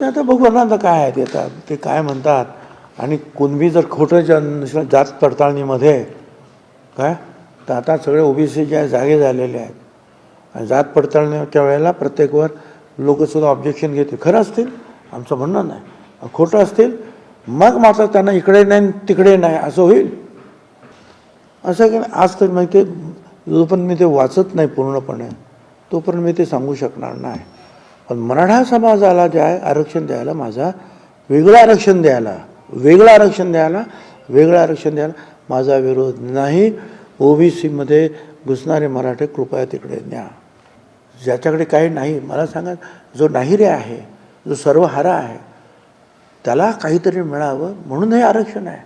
ते आता बघू आता काय आहेत ते ते काय म्हणतात? आणि कुणबी जर खोटं जन जात पडताळणीमध्ये काय? तर आता सगळे ओबीसी ज्या जागे झालेले आहेत. आणि जात पडताळणीच्या वेळेला प्रत्येकवर लोकसुद्धा ऑब्जेक्शन घेते. खरं असतील? आमचं म्हणणं नाही. खोटं असतील? मग मात्र त्यांना इकडे नाही आणि तिकडे नाही असं होईल. असं की आज तर मग ते जोपर्यंत मी ते वाचत नाही पूर्णपणे तोपर्यंत मी ते सांगू शकणार नाही. पण मराठा समाजाला जे आहे आरक्षण द्यायला माझा वेगळं आरक्षण द्यायला वेगळं आरक्षण द्यायला वेगळं आरक्षण द्यायला माझा विरोध नाही. ओबीसीमध्ये घुसणारे मराठे कृपया तिकडे न्या. ज्याच्याकडे काही नाही मला सांगा जो नाहीरे आहे जो सर्वहारा आहे त्याला काहीतरी मिळावं म्हणून हे आरक्षण आहे.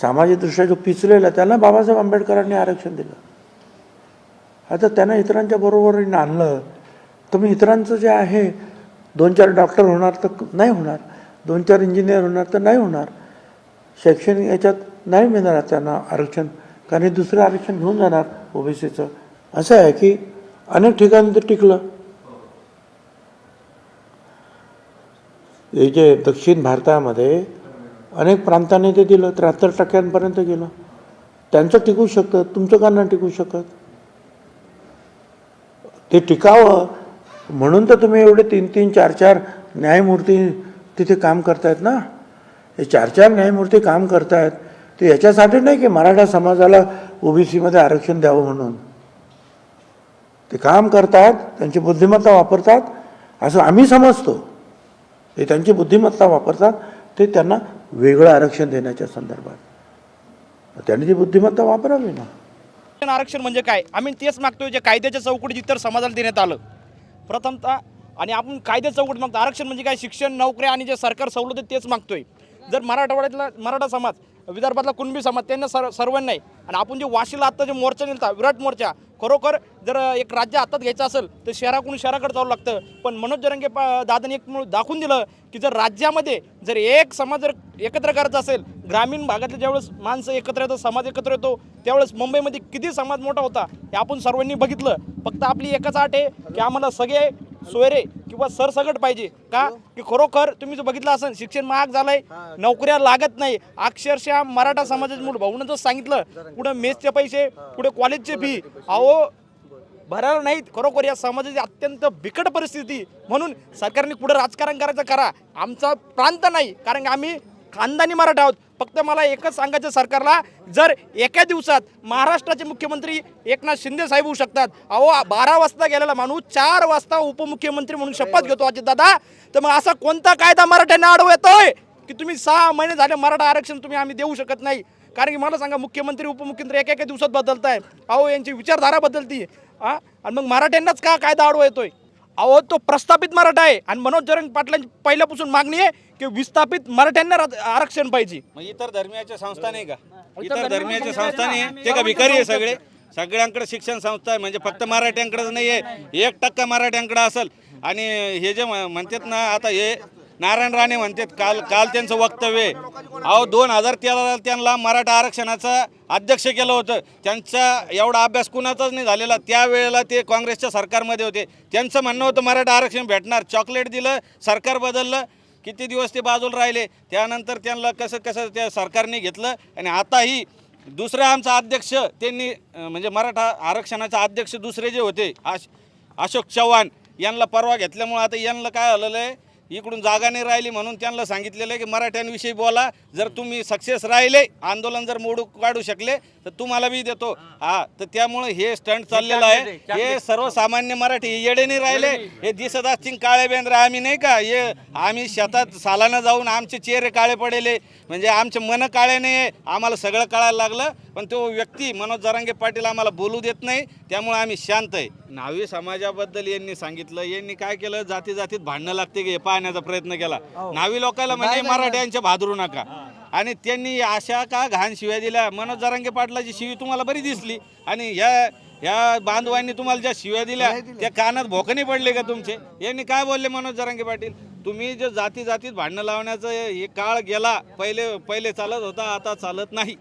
सामाजिकदृष्ट्या जो पिचलेला त्यांना त्याला बाबासाहेब आंबेडकरांनी आरक्षण दिलं. आता त्यांना इतरांच्या बरोबरीने आणलं तुम्ही इतरांचं जे आहे दोन चार डॉक्टर होणार तर नाही होणार दोन चार इंजिनियर होणार तर नाही होणार. शैक्षणिक याच्यात नाही मिळणार त्यांना आरक्षण कारण हे दुसरं आरक्षण घेऊन जाणार ओबीसीचं. असं आहे की अनेक ठिकाणी ते टिकलं. हे जे दक्षिण भारतामध्ये अनेक प्रांतांनी ते दिलं त्र्याहत्तर टक्क्यांपर्यंत गेलं. त्यांचं टिकू शकतं तुमचं का नाही टिकू शकत? ते टिकावं म्हणून तर तुम्ही एवढे तीन तीन चार चार न्यायमूर्ती तिथे काम करतायत ना? हे चार चार न्यायमूर्ती काम करतायत. ते याच्यासाठी नाही की मराठा समाजाला ओबीसीमध्ये आरक्षण द्यावं म्हणून? ते काम करतात त्यांची बुद्धिमत्ता वापरतात असं आम्ही समजतो. ते त्यांची बुद्धिमत्ता वापरतात ते त्यांना वेगळं आरक्षण देण्याच्या संदर्भात. त्यांनी ती बुद्धिमत्ता वापरावी ना? आरक्षण आरक्षण म्हणजे काय? आम्ही तेच मागतोय जे कायद्याच्या चौकटीत इतर समाजाला देण्यात आलं. प्रथमतः आणि आपण कायद्या चौकट मागतो. आरक्षण म्हणजे काय? शिक्षण नोकऱ्या आणि जे सरकार सवलत तेच मागतोय. जर मराठवाड्यातला मराठा समाज विदर्भातला कुणबी समाज त्यांना सर सर्वांना नाही. आणि आपण जे वाशीला आत्ता जे मोर्चा नेलता विराट मोर्चा खरोखर जर एक राज्य हातात घ्यायचं असेल तर शहराकडून शहराकडे जावं लागतं. पण मनोज जरंगे पा दादाने एक दाखवून दिलं की जर राज्यामध्ये जर एक समाज जर एकत्र करायचा असेल ग्रामीण भागातले ज्यावेळेस माणसं एकत्र येतात समाज एकत्र येतो त्यावेळेस मुंबईमध्ये किती समाज मोठा होता हे आपण सर्वांनी बघितलं. फक्त आपली एकच आट आहे की आम्हाला सगळे सोयरे किंवा सरसगट पाहिजे. का? की खरोखर तुम्ही जर बघितलं असेल शिक्षण महाग झालंय नोकऱ्या लागत नाही. अक्षरशः मराठा समाजाचे मूळ भाऊनं जर सांगितलं पुढे मेसचे पैसे पुढे कॉलेजचे फी अहो भरायला नाहीत. खरोखर या समाजाची अत्यंत बिकट परिस्थिती. म्हणून सरकारने पुढे राजकारण करायचं करा. आमचा प्रांत नाही. कारण की आम्ही खानदानी मराठा आहोत. फक्त मला एकच सांगायचं सरकारला जर एका दिवसात महाराष्ट्राचे मुख्यमंत्री एकनाथ शिंदे साहेब होऊ शकतात अहो बारा वाजता गेलेला माणूस चार वाजता उपमुख्यमंत्री म्हणून शपथ घेतो अजित दादा तर मग असा कोणता कायदा मराठ्यांना अडव येतोय? की तुम्ही सहा महिने झाले मराठा आरक्षण तुम्ही आम्ही देऊ शकत नाही. कारण की मला सांगा मुख्यमंत्री उपमुख्यमंत्री एका एका दिवसात बदलताय. अहो यांची विचारधारा बदलती. हा? आणि मग मराठ्यांनाच का कायदा अडवा येतोय? अहो तो प्रस्थापित मराठा आहे. आणि मनोज जरंग पाटलांची पहिल्यापासून मागणी आहे की विस्थापित मराठ्यांना रा- आरक्षण पाहिजे. मग इतर धर्मियाच्या संस्था नाही का? इतर धर्मियाच्या संस्था नाही. आहे? ते का भिकारी आहे सगळे? सगळ्यांकडे शिक्षण संस्था आहे. म्हणजे फक्त मराठ्यांकडेच नाही आहे एक टक्का मराठ्यांकडे असेल. आणि हे जे म्ह- म्हणतात ना आता हे नारायण राणे म्हणतात काल काल त्यांचं वक्तव्य आहे. अहो दोन हजार तेराला त्यांना मराठा आरक्षणाचं अध्यक्ष केलं होतं. त्यांचा एवढा अभ्यास कुणाचाच नाही झालेला. त्यावेळेला ते काँग्रेसच्या सरकारमध्ये होते. त्यांचं म्हणणं होतं मराठा आरक्षण भेटणार. चॉकलेट दिलं सरकार बदललं. किती दिवस ते बाजूला राहिले त्यानंतर त्यांना कसं कसं त्या सरकारने घेतलं आणि आताही दुसरा आमचा अध्यक्ष त्यांनी म्हणजे मराठा आरक्षणाचा अध्यक्ष दुसरे जे होते आश अशोक चव्हाण यांना परवा घेतल्यामुळं आता यांना काय आलेलं आहे इकडून जागा नाही राहिली म्हणून त्यांना सांगितलेलं आहे की मराठ्यांविषयी बोला. जर तुम्ही सक्सेस राहिले आंदोलन जर मोडू काढू शकले तर तुम्हाला बी देतो. हा तर त्यामुळे हे स्टंट चाललेलं आहे. हे सर्वसामान्य मराठी येडे नाही राहिले. हे दिसत असतील काळे बेंद्र आम्ही नाही का? हे आम्ही शेतात सालानं जाऊन आमचे चेहरे काळे पडेले. म्हणजे आमचे मन काळे नाही आहे आम्हाला सगळं कळायला लागलं. पण तो व्यक्ती मनोज जरांगे पाटील आम्हाला बोलू देत नाही त्यामुळे आम्ही शांत आहे. नावी समाजाबद्दल यांनी सांगितलं यांनी काय केलं जाती जातीत भांडणं लागते की हे पाहण्याचा प्रयत्न केला. नावी लोकांना म्हणजे मराठ्यांच्या भादरू नका. आणि त्यांनी अशा का घाण शिव्या दिल्या? मनोज जरांगे पाटलाची शिवी तुम्हाला बरी दिसली. आणि ह्या ह्या बांधवांनी तुम्हाला ज्या शिव्या दिल्या त्या कानात भोकणी पडले का तुमचे? यांनी काय बोलले मनोज जरांगे पाटील? तुम्ही जे जाती जातीत भांडणं लावण्याचं हे काळ गेला पहिले पहिले चालत होता आता चालत नाही.